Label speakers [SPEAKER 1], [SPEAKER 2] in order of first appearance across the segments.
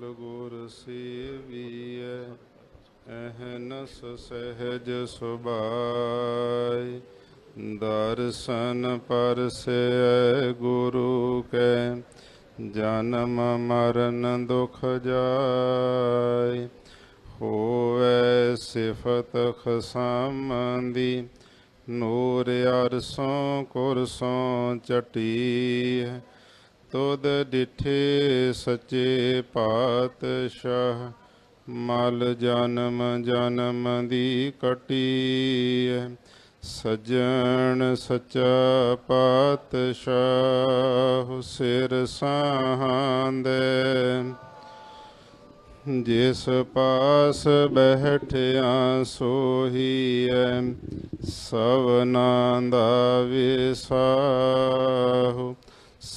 [SPEAKER 1] ਸਗਲ ਗੁਰ ਸੇਵੀਐ ਅਹਨਸ ਸਹਿਜ ਸੁਭਾਈ ਦਰਸ਼ਨ ਪਰਸੈ ਗੁਰੂ ਕੈ, ਜਨਮ ਮਰਨ ਦੁਖ ਜਾਏ ਹੋਵੇ ਸਿਫਤ ਖਸਮੰਦੀ, ਨੂਰ ਅਰਸੋਂ ਕੁਰਸੋਂ ਚਟੀ ਤੁਧ ਡਿਠੇ ਸੱਚੇ ਪਾਤਸ਼ਾਹ, ਮਲ ਜਨਮ ਜਨਮ ਦੀ ਕਟੀ ਸਜਣ ਸੱਚਾ ਪਾਤਸ਼ਾਹ, ਸਿਰ ਸਾਹਾਂਦੇ। ਜਿਸ ਪਾਸ ਬਹਿਠਿਆ ਸੋਹੀਐ ਸਵਨਾਂ ਦਾ ਵਿਸਾਹੂ।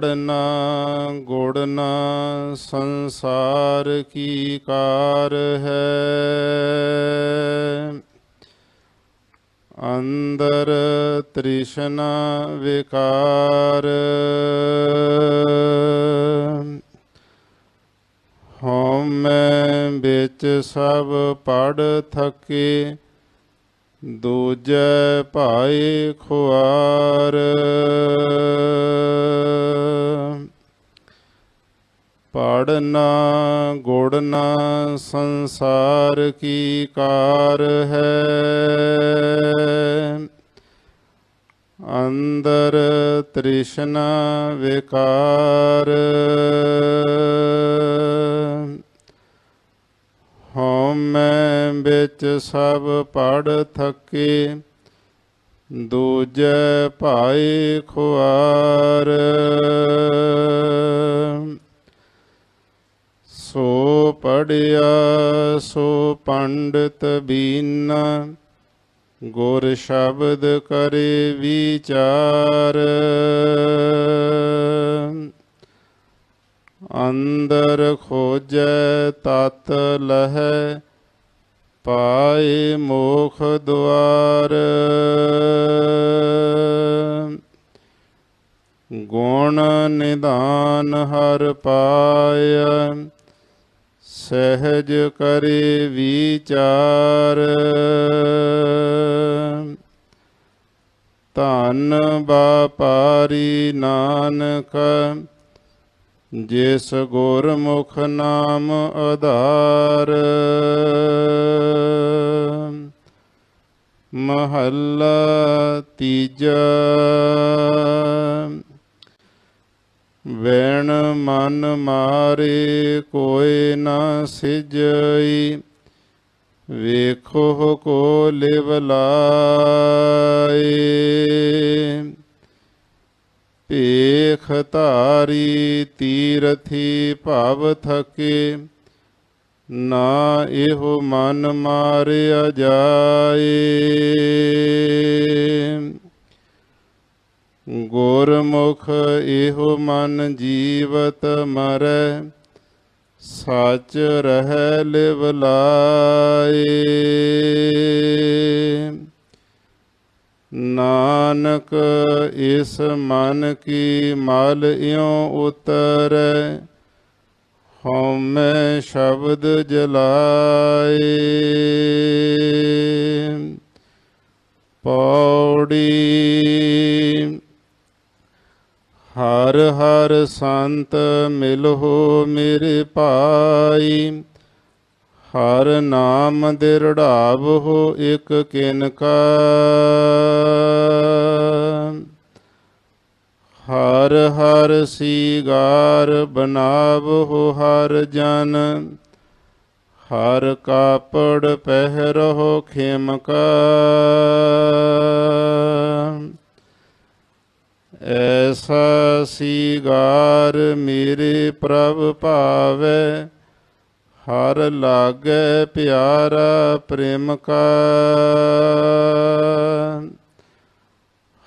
[SPEAKER 1] ਪੜਨਾ ਗੁੜਨਾ ਸੰਸਾਰ ਕੀ ਕਾਰ ਹੈ? ਅੰਦਰ ਤ੍ਰਿਸ਼ਨਾ ਵਿਕਾਰ। ਹਉਮੈ ਵਿੱਚ ਸਭ ਪੜ ਥਕੇ ਦੂਜੈ ਭਾਏ ਖੁਆਰ। ਪੜਨਾ ਗੁੜਨਾ ਸੰਸਾਰ ਕੀ ਕਾਰ ਹੈ? ਅੰਦਰ ਤ੍ਰਿਸ਼ਨਾ ਵਿਕਾਰ ਹਉਮੈ ਵਿੱਚ ਸਭ ਪੜ ਥਕੇ, ਦੂਜੈ ਭਾਈ ਖੁਆਰ। ਸੋ ਪੜਿਆ ਸੋ ਪੰਡਤ ਬੀਨਾ, ਗੁਰ ਸ਼ਬਦ ਕਰੇ ਵਿਚਾਰ। ਅੰਦਰ ਖੋਜੈ ਤਤ ਲਹੈ ਮੁਖ ਦੁਆਰ ਗੁਣ ਨਿਦਾਨ ਹਰ ਪਾਇਆ ਸਹਿਜ ਕਰੇ ਵਿਚਾਰ। ਧਨ ਬਾਪਾਰੀ ਨਾਨਕ, ਜਿਸ ਗੁਰਮੁਖ ਨਾਮ ਆਧਾਰ। ਮਹੱਲਾ ਤੀਜਾ। ਵੈਣ ਮਨ ਮਾਰੇ ਕੋਇ ਨਾ ਸਿਜਈ ਵੇਖੋ ਕੋ ਲਿਵ ਲਾਏ। ਭੇਖ ਧਾਰੀ ਤੀਰਥੀ ਭਾਵ ਥਕੇ ਨਾ ਇਹੋ ਮਨ ਮਾਰਿਆ ਜਾਏ। ਗੁਰਮੁਖ ਇਹੋ ਮਨ ਜੀਵਤ ਮਰੈ, ਸੱਚ ਰਹਿ ਲਿਵ ਲਾਏ। ਨਾਨਕ ਇਸ ਮਨ ਕੀ ਮਲ ਇਉ ਉਤਰੈ ਹਉਮੈ ਸ਼ਬਦ ਜਲਾਏ। ਪੌੜੀ ਹਰ ਹਰ ਸੰਤ ਮਿਲੋ ਮੇਰੇ ਭਾਈ। ਹਰ ਨਾਮ ਦੇ ਦਿਰੜਾਵ ਹੋ ਇਕ ਕਿਨਕਾ ਹਰ ਹਰ ਸੀਗਾਰ ਬਨਾਵ ਹੋ ਹਰ ਜਨ, ਹਰ ਕਾਪੜ ਪਹਿਰੋ ਖਿਮਕਾ। ਐਸਾ ਸੀਗਾਰ ਮੇਰੇ ਪ੍ਰਭ ਭਾਵੈ, ਹਰ ਲਾਗੈ ਪਿਆਰਾ ਪ੍ਰੇਮ ਕਾ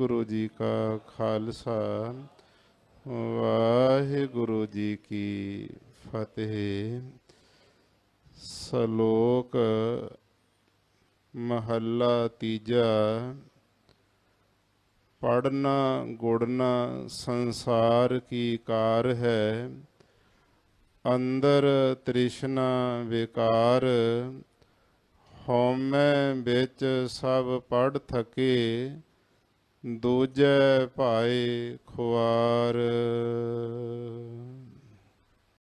[SPEAKER 1] ਵਾਹਿਗੁਰੂ ਜੀ ਕਾ ਖਾਲਸਾ, ਵਾਹਿਗੁਰੂ ਜੀ ਕੀ ਫਤਿਹ। ਸ਼ਲੋਕ ਮਹੱਲਾ ਤੀਜਾ ਪੜਨਾ ਗੁੜਨਾ ਸੰਸਾਰ ਕੀ ਕਾਰ ਹੈ, ਅੰਦਰ ਤ੍ਰਿਸ਼ਨਾ ਵਿਕਾਰ, ਹਉਮੈ ਵਿੱਚ ਸਭ ਪੜ ਥਕੇ ਦੂਜੇ ਭਾਏ ਖੁਆਰ।